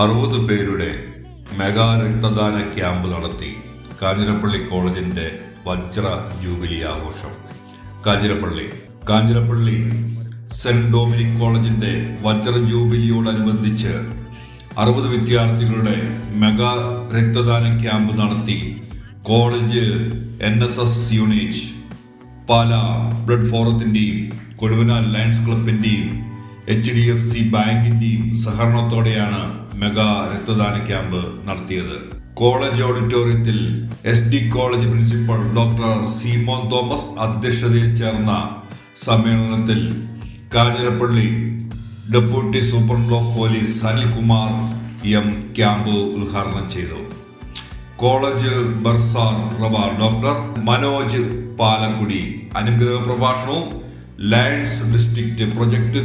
അറുപത് പേരുടെ മെഗാ രക്തദാന ക്യാമ്പ് നടത്തി കാഞ്ഞിരപ്പള്ളി കോളേജിന്റെ വജ്ര ജൂബിലി ആഘോഷം. കാഞ്ഞിരപ്പള്ളി കാഞ്ഞിരപ്പള്ളി സെന്റ് ഡൊമിനിക് കോളേജിന്റെ വജ്ര ജൂബിലിയോടനുബന്ധിച്ച് അറുപത് വിദ്യാർത്ഥികളുടെ മെഗാ രക്തദാന ക്യാമ്പ് നടത്തി college N S S unit Pala blood ഫോറത്തിന്റെയും Kozhuvanal lions ക്ലബിന്റെയും എച്ച് ഡി എഫ് സി ബാങ്കിന്റെയും സഹകരണത്തോടെയാണ് മെഗാ രക്തദാന ക്യാമ്പ് നടത്തിയത്. കോളേജ് ഓഡിറ്റോറിയത്തിൽ S D college principal doctor Simon Thomas അധ്യക്ഷതയിൽ ചേർന്ന സമ്മേളനത്തിൽ Kanjirappally deputy superintendent of police Anilkumar M camp ഉദ്ഘാടനം ചെയ്തു. കോളേജ് ബർസാർ റബാർ ഡോക്ടർ മനോജ് പാലക്കുടി അനുഗ്രഹ പ്രഭാഷണവും lions district project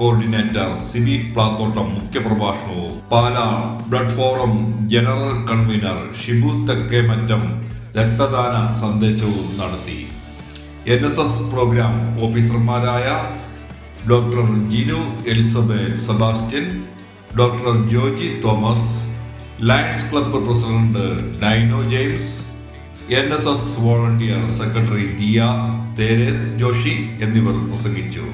coordinator Siby Plathottam മുഖ്യപ്രഭാഷണവും Pala blood forum general convener Shibu Thekkemattam രക്തദാന സന്ദേശവും നടത്തി. എൻ എസ് എസ് പ്രോഗ്രാം ഓഫീസർമാരായ doctor Jinu Elizabeth Sebastian doctor Joji Thomas lions club president Dino James N S S volunteer secretary Diya Therese Joshi എന്നിവർ പ്രസംഗിച്ചു.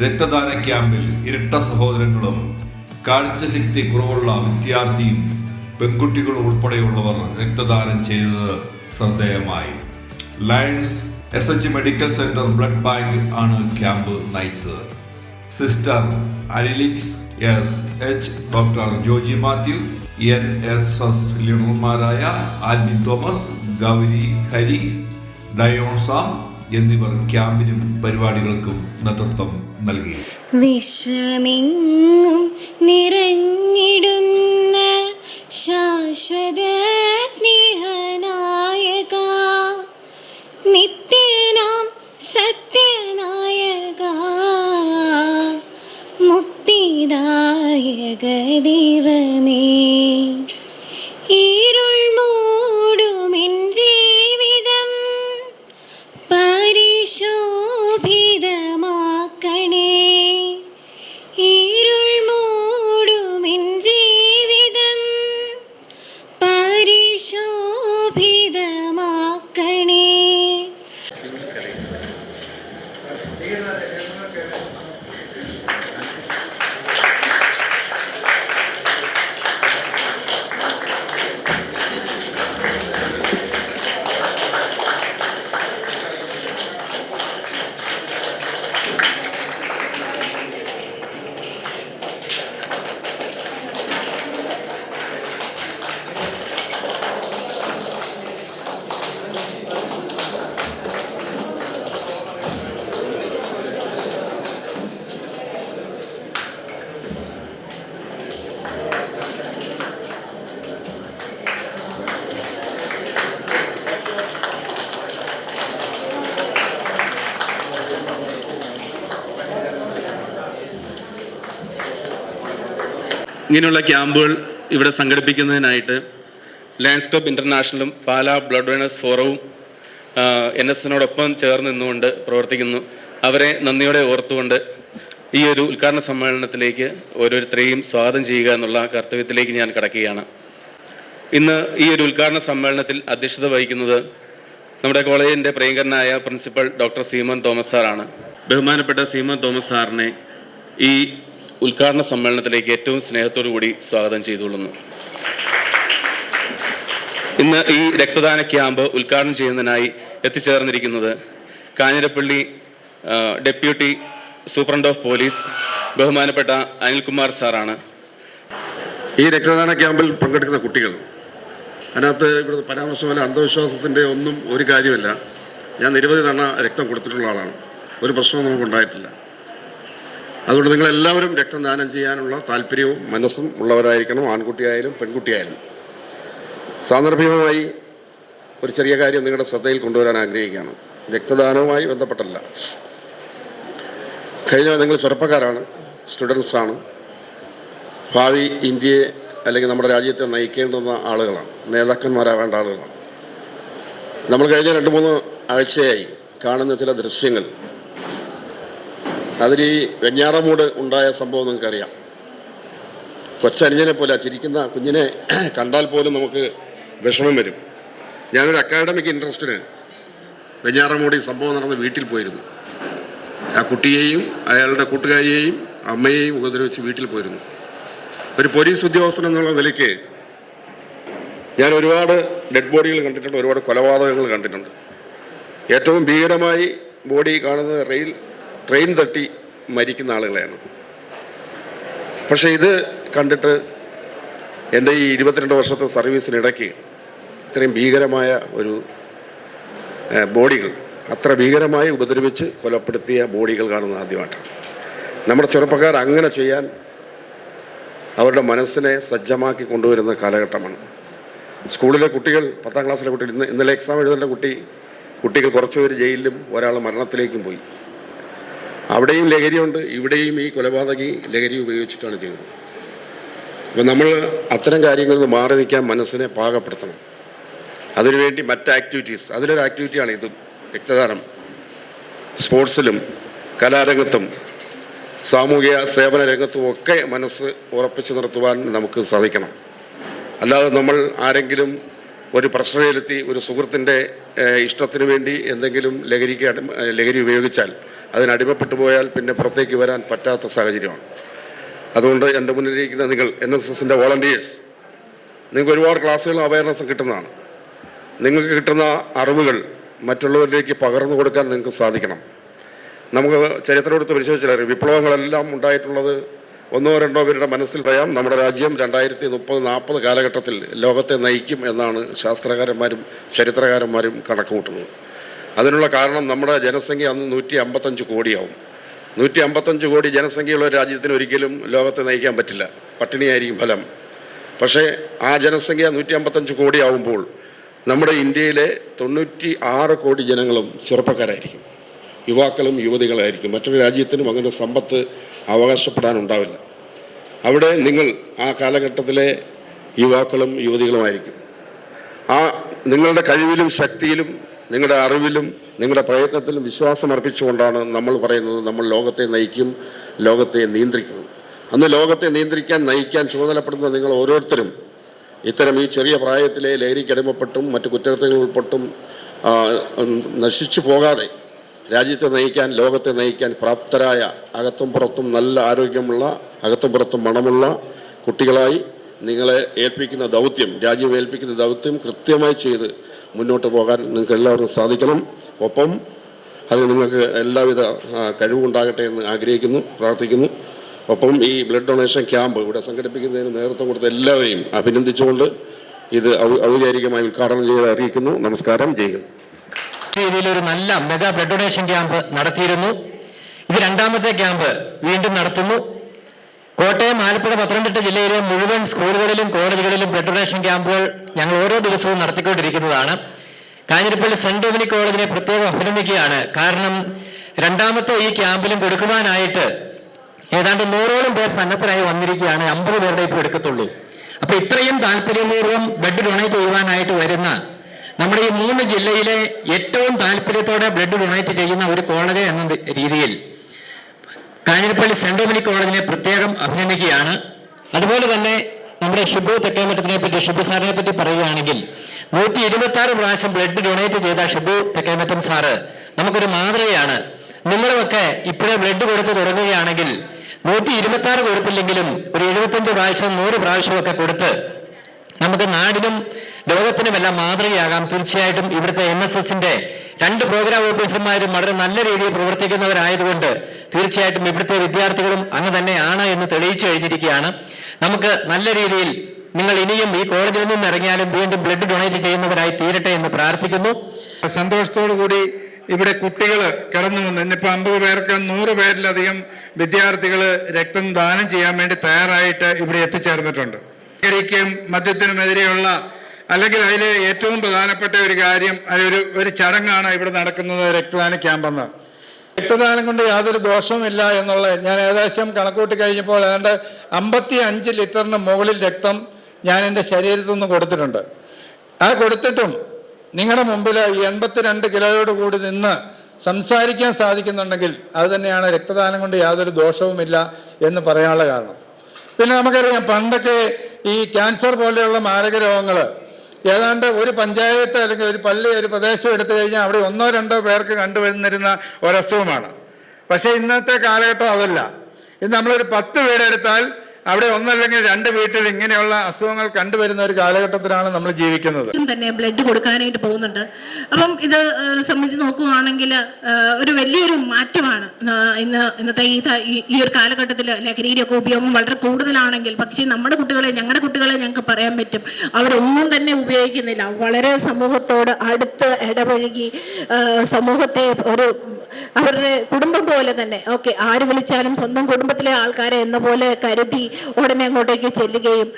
രക്തദാന ക്യാമ്പിൽ ഇരട്ട സഹോദരങ്ങളും കാഴ്ചശക്തി കുറവുള്ള വിദ്യാർത്ഥിയും പെൺകുട്ടികളും ഉൾപ്പെടെയുള്ളവർ രക്തദാനം ചെയ്തത് ശ്രദ്ധേയമായി. Lions S H medical centre blood bank ആണ് ക്യാമ്പ് നയിച്ചത് sister അനിലിക്സ് S H doctor Joji Mathew N S S ലീഡർമാരായ Albi Thomas Gauri Hari ഡയോൺസാം എന്നിവർ ക്യാമ്പിനും പരിപാടികൾക്കും നേതൃത്വം നൽകി. വിശ്വമെങ്ങും ഇങ്ങനെയുള്ള ക്യാമ്പുകൾ ഇവിടെ സംഘടിപ്പിക്കുന്നതിനായിട്ട് ക്ലബ് ഇന്റർനാഷണലും പാലാ ബ്ലഡ് ഡൊണേഴ്സ് ഫോറവും എൻ എസ് എസിനോടൊപ്പം ചേർന്ന് നിന്നുകൊണ്ട് പ്രവർത്തിക്കുന്നു. അവരെ നന്ദിയോടെ ഓർത്തുകൊണ്ട് ഈ ഒരു ഉദ്ഘാടന സമ്മേളനത്തിലേക്ക് ഓരോരുത്തരെയും സ്വാഗതം ചെയ്യുക എന്നുള്ള കർത്തവ്യത്തിലേക്ക് ഞാൻ കടക്കുകയാണ്. ഇന്ന് ഈ ഒരു ഉദ്ഘാടന സമ്മേളനത്തിൽ അധ്യക്ഷത വഹിക്കുന്നത് നമ്മുടെ കോളേജിന്റെ പ്രിയങ്കരനായ പ്രിൻസിപ്പൽ ഡോക്ടർ സീമൻ തോമസ് സാറാണ്. ബഹുമാനപ്പെട്ട സീമൻ തോമസ് സാറിനെ ഈ ഉദ്ഘാടന സമ്മേളനത്തിലേക്ക് ഏറ്റവും സ്നേഹത്തോടു കൂടി സ്വാഗതം ചെയ്തുകൊള്ളുന്നു. ഇന്ന് ഈ രക്തദാന ക്യാമ്പ് ഉദ്ഘാടനം ചെയ്യുന്നതിനായി എത്തിച്ചേർന്നിരിക്കുന്നത് Kanjirappally deputy superintendent of police ബഹുമാനപ്പെട്ട അനിൽകുമാർ സാറാണ്. ഈ രക്തദാന ക്യാമ്പിൽ പങ്കെടുക്കുന്ന കുട്ടികൾ അതിനകത്ത് ഇവിടെ പരാമർശമല്ല അന്ധവിശ്വാസത്തിന്റെ ഒന്നും ഒരു കാര്യമല്ല. ഞാൻ നിരവധി തവണ രക്തം കൊടുത്തിട്ടുള്ള ആളാണ്. ഒരു പ്രശ്നവും നമുക്കുണ്ടായിട്ടില്ല. അതുകൊണ്ട് നിങ്ങളെല്ലാവരും രക്തദാനം ചെയ്യാനുള്ള താല്പര്യവും മനസ്സും ഉള്ളവരായിരിക്കണം ആൺകുട്ടിയായാലും പെൺകുട്ടിയായാലും. സാന്ദർഭികമായി ഒരു ചെറിയ കാര്യം നിങ്ങളുടെ ശ്രദ്ധയിൽ കൊണ്ടുവരാൻ ആഗ്രഹിക്കുകയാണ്. രക്തദാനവുമായി ബന്ധപ്പെട്ടല്ല. കഴിഞ്ഞ നിങ്ങൾ ചെറുപ്പക്കാരാണ് സ്റ്റുഡൻസാണ് ഭാവി ഇന്ത്യയെ അല്ലെങ്കിൽ നമ്മുടെ രാജ്യത്തെ നയിക്കേണ്ടുന്ന ആളുകളാണ് നേതാക്കന്മാരാവേണ്ട ആളുകളാണ്. നമ്മൾ കഴിഞ്ഞ രണ്ട് മൂന്ന് ആഴ്ചയായി കാണുന്ന ചില ദൃശ്യങ്ങൾ അതിൽ ഈ വെഞ്ഞാറമൂട് ഉണ്ടായ സംഭവം നിങ്ങൾക്കറിയാം. കൊച്ചനുജനെ പോലെ ചിരിക്കുന്ന കുഞ്ഞിനെ കണ്ടാൽ പോലും നമുക്ക് വിഷമം വരും. ഞാനൊരു അക്കാഡമിക് ഇൻട്രസ്റ്റിന് വെഞ്ഞാറമൂടി സംഭവം നടന്ന വീട്ടിൽ പോയിരുന്നു. ആ കുട്ടിയെയും അയാളുടെ കൂട്ടുകാരിയെയും അമ്മയെയും ഉപദ്രവിച്ച് വീട്ടിൽ പോയിരുന്നു. ഒരു പോലീസ് ഉദ്യോഗസ്ഥൻ എന്നുള്ള നിലയ്ക്ക് ഞാൻ ഒരുപാട് ഡെഡ് ബോഡികൾ കണ്ടിട്ടുണ്ട് ഒരുപാട് കൊലപാതകങ്ങൾ കണ്ടിട്ടുണ്ട്. ഏറ്റവും ഭീകരമായി ബോഡി കാണുന്നത് റെയിൽ ട്രെയിൻ തട്ടി മരിക്കുന്ന ആളുകളെയാണ്. പക്ഷേ ഇത് കണ്ടിട്ട് എന്റെ ഈ ഇരുപത്തിരണ്ട് വർഷത്തെ സർവീസിനിടയ്ക്ക് ഇത്രയും ഭീകരമായ ഒരു ബോഡികൾ അത്ര ഭീകരമായി ഉപദ്രവിച്ച് കൊലപ്പെടുത്തിയ ബോഡികൾ കാണുന്ന ആദ്യമായിട്ടാണ്. നമ്മുടെ ചെറുപ്പക്കാർ അങ്ങനെ ചെയ്യാൻ അവരുടെ മനസ്സിനെ സജ്ജമാക്കി കൊണ്ടുവരുന്ന കാലഘട്ടമാണ്. സ്കൂളിലെ കുട്ടികൾ പത്താം ക്ലാസ്സിലെ കുട്ടികൾ ഇന്ന് ഇന്നലെ എക്സാം എഴുതേണ്ട കുട്ടി കുട്ടികൾ കുറച്ചുപേർ ജയിലിലും ഒരാൾ മരണത്തിലേക്കും പോയി. അവിടെയും ലഹരിയുണ്ട് ഇവിടെയും ഈ കൊലപാതകി ലഹരി ഉപയോഗിച്ചിട്ടാണ് ചെയ്തത്. അപ്പം നമ്മൾ അത്തരം കാര്യങ്ങളിൽ നിന്ന് മാറി നിൽക്കാൻ മനസ്സിനെ പാകപ്പെടുത്തണം. അതിനുവേണ്ടി മറ്റ് ആക്ടിവിറ്റീസ് അതിലൊരു ആക്ടിവിറ്റിയാണ് ഇത്. രക്തദാനം. സ്പോർട്സിലും കലാരംഗത്തും സാമൂഹിക സേവന രംഗത്തും ഒക്കെ മനസ്സ് ഉറപ്പിച്ചു നിർത്തുവാൻ നമുക്ക് സാധിക്കണം. അല്ലാതെ നമ്മൾ ആരെങ്കിലും ഒരു പ്രശ്നയിലെത്തി ഒരു സുഹൃത്തിന്റെ ഇഷ്ടത്തിന് വേണ്ടി എന്തെങ്കിലും ലഹരിക്ക് ലഹരി ഉപയോഗിച്ചാൽ അതിനടിമപ്പെട്ടു പോയാൽ പിന്നെ പുറത്തേക്ക് വരാൻ പറ്റാത്ത സാഹചര്യമാണ്. അതുകൊണ്ട് എന്റെ മുന്നിലിരിക്കുന്ന നിങ്ങൾ എൻ എസ് എസിന്റെ വോളണ്ടിയേഴ്സ് നിങ്ങൾക്ക് ഒരുപാട് ക്ലാസ്സുകളും അവയർനെസ്സും കിട്ടുന്നതാണ്. നിങ്ങൾക്ക് കിട്ടുന്ന അറിവുകൾ മറ്റുള്ളവരിലേക്ക് പകർന്നു കൊടുക്കാൻ നിങ്ങൾക്ക് സാധിക്കണം. നമുക്ക് ചരിത്രമെടുത്ത് പരിശോധിച്ചാൽ വിപ്ലവങ്ങളെല്ലാം ഉണ്ടായിട്ടുള്ളത് ഒന്നോ രണ്ടോ പേരുടെ മനസ്സിൽ പറയാം. നമ്മുടെ രാജ്യം രണ്ടായിരത്തി മുപ്പത് നാൽപ്പത് കാലഘട്ടത്തിൽ ലോകത്തെ നയിക്കും എന്നാണ് ശാസ്ത്രകാരന്മാരും ചരിത്രകാരന്മാരും കണക്ക് കൂട്ടുന്നത് അതിനുള്ള കാരണം നമ്മുടെ ജനസംഖ്യ അന്ന് നൂറ്റി അമ്പത്തഞ്ച് കോടിയാവും. നൂറ്റി അമ്പത്തഞ്ച് കോടി ജനസംഖ്യയുള്ള രാജ്യത്തിന് ഒരിക്കലും ലോകത്തെ നയിക്കാൻ പറ്റില്ല. പട്ടിണിയായിരിക്കും ഫലം. പക്ഷേ ആ ജനസംഖ്യ നൂറ്റി അമ്പത്തഞ്ച് കോടിയാവുമ്പോൾ നമ്മുടെ ഇന്ത്യയിലെ തൊണ്ണൂറ്റി ആറ് കോടി ജനങ്ങളും ചെറുപ്പക്കാരായിരിക്കും. യുവാക്കളും യുവതികളായിരിക്കും. മറ്റൊരു രാജ്യത്തിനും അങ്ങനെ സമ്പത്ത് അവകാശപ്പെടാനുണ്ടാവില്ല. അവിടെ നിങ്ങൾ ആ കാലഘട്ടത്തിലെ യുവാക്കളും യുവതികളുമായിരിക്കും. ആ നിങ്ങളുടെ കഴിവിലും ശക്തിയിലും നിങ്ങളുടെ അറിവിലും നിങ്ങളുടെ പ്രയത്നത്തിലും വിശ്വാസം അർപ്പിച്ചുകൊണ്ടാണ് നമ്മൾ പറയുന്നത് നമ്മൾ ലോകത്തെ നയിക്കും ലോകത്തെ നിയന്ത്രിക്കും. അന്ന് ലോകത്തെ നിയന്ത്രിക്കാൻ നയിക്കാൻ ചുമതലപ്പെടുന്ന നിങ്ങൾ ഓരോരുത്തരും ഇത്തരം ഈ ചെറിയ പ്രായത്തിലെ ലഹരിക്കടിമപ്പെട്ടും മറ്റു കുറ്റകൃത്യങ്ങൾ ഉൾപ്പെട്ടും നശിച്ചു പോകാതെ രാജ്യത്തെ നയിക്കാൻ ലോകത്തെ നയിക്കാൻ പ്രാപ്തരായ അകത്തും പുറത്തും നല്ല ആരോഗ്യമുള്ള അകത്തും പുറത്തും മണമുള്ള കുട്ടികളായി നിങ്ങളെ ഏൽപ്പിക്കുന്ന ദൗത്യം രാജ്യം ഏൽപ്പിക്കുന്ന ദൗത്യം കൃത്യമായി ചെയ്ത് മുന്നോട്ട് പോകാൻ നിങ്ങൾക്ക് എല്ലാവർക്കും സാധിക്കണം. ഒപ്പം അത് നിങ്ങൾക്ക് എല്ലാവിധ കഴിവുണ്ടാകട്ടെ എന്ന് ആഗ്രഹിക്കുന്നു പ്രാർത്ഥിക്കുന്നു. ഒപ്പം ഈ ബ്ലഡ് ഡൊണേഷൻ ക്യാമ്പ് ഇവിടെ സംഘടിപ്പിക്കുന്നതിന് നേതൃത്വം കൊടുത്ത എല്ലാവരെയും അഭിനന്ദിച്ചുകൊണ്ട് ഇത് ഔപചാരികമായി ഉദ്ഘാടനം ചെയ്ത് അറിയിക്കുന്നു. നമസ്കാരം. രീതിയിൽ ഒരു നല്ല മെഗാ ബ്ലഡ് ഡൊണേഷൻ ക്യാമ്പ് നടത്തിയിരുന്നു. ഇത് രണ്ടാമത്തെ ക്യാമ്പ് വീണ്ടും നടത്തുന്നു. കോട്ടയം ആലപ്പുഴ പത്തനംതിട്ട ജില്ലയിലെ മുഴുവൻ സ്കൂളുകളിലും കോളേജുകളിലും ബ്ലഡ് ക്യാമ്പുകൾ ഞങ്ങൾ ഓരോ ദിവസവും നടത്തിക്കൊണ്ടിരിക്കുന്നതാണ്. കാഞ്ഞിരപ്പള്ളി സെന്റ് ഡൊമിനിക് കോളേജിനെ പ്രത്യേകം അഭിനന്ദിക്കുകയാണ്. കാരണം രണ്ടാമത്തെ ഈ ക്യാമ്പിലും കൊടുക്കുവാനായിട്ട് ഏതാണ്ട് നൂറോളം പേർ സന്നദ്ധരായി വന്നിരിക്കുകയാണ് അമ്പത് പേരുടെ ഇപ്പോൾ എടുക്കത്തുള്ളൂ. അപ്പൊ ഇത്രയും താല്പര്യപൂർവം ബ്ലഡ് ഡൊണേറ്റ് ചെയ്യുവാനായിട്ട് വരുന്ന നമ്മുടെ ഈ മൂന്ന് ജില്ലയിലെ ഏറ്റവും താല്പര്യത്തോടെ ബ്ലഡ് ഡൊണേറ്റ് ചെയ്യുന്ന ഒരു കോളേജ് എന്ന രീതിയിൽ കാഞ്ഞിരപ്പള്ളി സെന്റ് ഡൊമിനിക് കോളേജിനെ പ്രത്യേകം അഭിനന്ദിക്കുകയാണ്. അതുപോലെ തന്നെ നമ്മുടെ ഷിബു തെക്കേമറ്റത്തിനെ പറ്റി ഷിബു സാറിനെ പറ്റി പറയുകയാണെങ്കിൽ നൂറ്റി ഇരുപത്തി ആറ് പ്രാവശ്യം ബ്ലഡ് ഡൊണേറ്റ് ചെയ്ത ഷിബു തെക്കേമറ്റം സാറ് നമുക്കൊരു മാതൃകയാണ്. നിങ്ങളുമൊക്കെ ഇപ്പോഴേ ബ്ലഡ് കൊടുത്ത് തുടങ്ങുകയാണെങ്കിൽ നൂറ്റി ഇരുപത്തി ആറ് കൊടുത്തില്ലെങ്കിലും ഒരു എഴുപത്തഞ്ച് പ്രാവശ്യം നൂറ് പ്രാവശ്യമൊക്കെ കൊടുത്ത് നമുക്ക് നാടിനും ലോകത്തിനുമെല്ലാം മാതൃകയാകാം. തീർച്ചയായിട്ടും ഇവിടുത്തെ എൻ എസ് എസിന്റെ രണ്ട് പ്രോഗ്രാം ഓഫീസർമാരും വളരെ നല്ല രീതിയിൽ പ്രവർത്തിക്കുന്നവരായതുകൊണ്ട് തീർച്ചയായിട്ടും ഇവിടുത്തെ വിദ്യാർത്ഥികളും അങ്ങ് തന്നെയാണ് എന്ന് തെളിയിച്ചു കഴിഞ്ഞിരിക്കുകയാണ്. നമുക്ക് നല്ല രീതിയിൽ നിങ്ങൾ ഇനിയും ഈ കോളേജിൽ നിന്ന് ഇറങ്ങിയാലും വീണ്ടും ബ്ലഡ് ഡൊണേറ്റ് ചെയ്യുന്നവരായി തീരട്ടെ എന്ന് പ്രാർത്ഥിക്കുന്നു. സന്തോഷത്തോടു കൂടി ഇവിടെ കുട്ടികൾ കടന്നു വന്നു ഇന്നിപ്പോൾ അമ്പത് പേർക്ക് നൂറ് പേരിലധികം വിദ്യാർത്ഥികൾ രക്തം ദാനം ചെയ്യാൻ വേണ്ടി തയ്യാറായിട്ട് ഇവിടെ എത്തിച്ചേർന്നിട്ടുണ്ട്. ലഹരിക്കും മദ്യത്തിനുമെതിരെയുള്ള അല്ലെങ്കിൽ അതിലെ ഏറ്റവും പ്രധാനപ്പെട്ട ഒരു കാര്യം ഒരു ഒരു ചടങ്ങാണ് ഇവിടെ നടക്കുന്നത് രക്തദാന ക്യാമ്പെന്ന്. രക്തദാനം കൊണ്ട് യാതൊരു ദോഷവുമില്ല എന്നുള്ള ഞാൻ ഏകദേശം കണക്കൂട്ടി കഴിഞ്ഞപ്പോൾ ഏതാണ്ട് അമ്പത്തി അഞ്ച് ലിറ്ററിന് മുകളിൽ രക്തം ഞാൻ എന്റെ ശരീരത്തിൽ നിന്ന് കൊടുത്തിട്ടുണ്ട്. ആ കൊടുത്തിട്ടും നിങ്ങളുടെ മുമ്പിൽ എൺപത്തിരണ്ട് കിലോയോട് കൂടി നിന്ന് സംസാരിക്കാൻ സാധിക്കുന്നുണ്ടെങ്കിൽ അത് തന്നെയാണ് രക്തദാനം കൊണ്ട് യാതൊരു ദോഷവുമില്ല എന്ന് പറയാനുള്ള കാരണം. പിന്നെ നമുക്കറിയാം പണ്ടൊക്കെ ഈ ക്യാൻസർ പോലെയുള്ള മാരക രോഗങ്ങൾ ഏതാണ്ട് ഒരു പഞ്ചായത്ത് അല്ലെങ്കിൽ ഒരു പള്ളി ഒരു പ്രദേശം എടുത്തു കഴിഞ്ഞാൽ അവിടെ ഒന്നോ രണ്ടോ പേർക്ക് കണ്ടുവന്നിരുന്ന ഒരസുഖമാണ്. പക്ഷേ ഇന്നത്തെ കാലഘട്ടം അതല്ല. ഇന്ന് നമ്മളൊരു പത്ത് പേരെടുത്താൽ അവിടെ ഒന്നല്ലെങ്കിൽ രണ്ട് വീട്ടിൽ ഇങ്ങനെയുള്ള അസുഖങ്ങൾ കണ്ടുവരുന്ന ഒരു കാലഘട്ടത്തിലാണ് നമ്മൾ ജീവിക്കുന്നത്. തന്നെ ബ്ലഡ് കൊടുക്കാനായിട്ട് പോകുന്നുണ്ട്. അപ്പം ഇത് സംബന്ധിച്ച് നോക്കുകയാണെങ്കിൽ ഒരു വലിയൊരു മാറ്റമാണ് ഇന്ന് ഇന്നത്തെ ഈ- ഈ ഒരു കാലഘട്ടത്തിൽ ലഹരിയുടെയൊക്കെ ഉപയോഗം വളരെ കൂടുതലാണെങ്കിൽ പക്ഷേ നമ്മുടെ കുട്ടികളെ ഞങ്ങളുടെ കുട്ടികളെ ഞങ്ങൾക്ക് പറയാൻ പറ്റും. അവരൊന്നും തന്നെ ഉപയോഗിക്കുന്നില്ല. വളരെ സമൂഹത്തോട് അടുത്ത് ഇടപഴകി സമൂഹത്തെ ഒരു അവരുടെ കുടുംബം പോലെ തന്നെ. ഓക്കെ ആര് വിളിച്ചാലും സ്വന്തം കുടുംബത്തിലെ ആൾക്കാരെ എന്ന പോലെ കരുതി ഉടനെ അങ്ങോട്ടേക്ക് ചെല്ലുകയും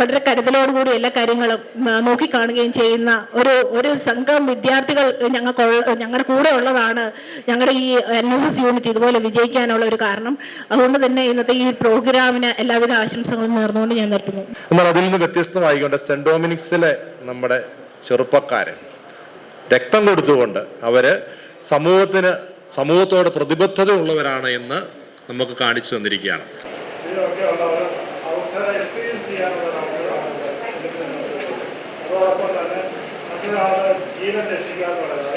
വളരെ കരുതലോടുകൂടി എല്ലാ കാര്യങ്ങളും നോക്കിക്കാണുകയും ചെയ്യുന്ന ഒരു ഒരു സംഘം വിദ്യാർത്ഥികൾ ഞങ്ങൾക്ക് ഞങ്ങളുടെ കൂടെ ഉള്ളതാണ് ഞങ്ങളുടെ ഈ എൻ എസ് എസ് യൂണിറ്റ് ഇതുപോലെ വിജയിക്കാനുള്ള ഒരു കാരണം. അതുകൊണ്ട് തന്നെ ഇന്നത്തെ ഈ പ്രോഗ്രാമിന് എല്ലാവിധ ആശംസകളും നേർന്നുകൊണ്ട് ഞാൻ നിർത്തുന്നു. എന്നാൽ അതിൽ നിന്ന് വ്യത്യസ്തമായിക്കൊണ്ട് സെന്റ് ഡോമിനിക്സിലെ നമ്മുടെ ചെറുപ്പക്കാരൻ രക്തം കൊടുത്തുകൊണ്ട് അവർ സമൂഹത്തിന് സമൂഹത്തോട് പ്രതിബദ്ധത ഉള്ളവരാണ് എന്ന് നമുക്ക് കാണിച്ചു തന്നിരിക്കുകയാണ്. ജീവൻ രക്ഷിക്കുക പറയുന്നത്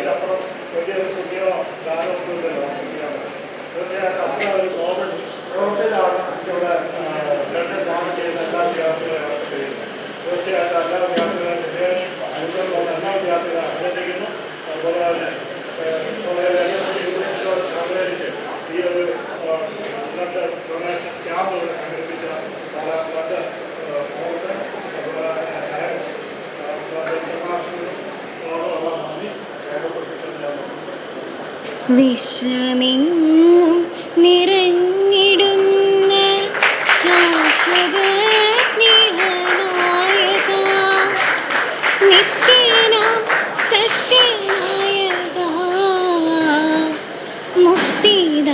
വിശ്വമെങ്ങും നിറഞ്ഞിടുന്ന ശാശ്വത സ്നേഹനായക. നിത്യനാം സത്യനായക. മുക്തിദായക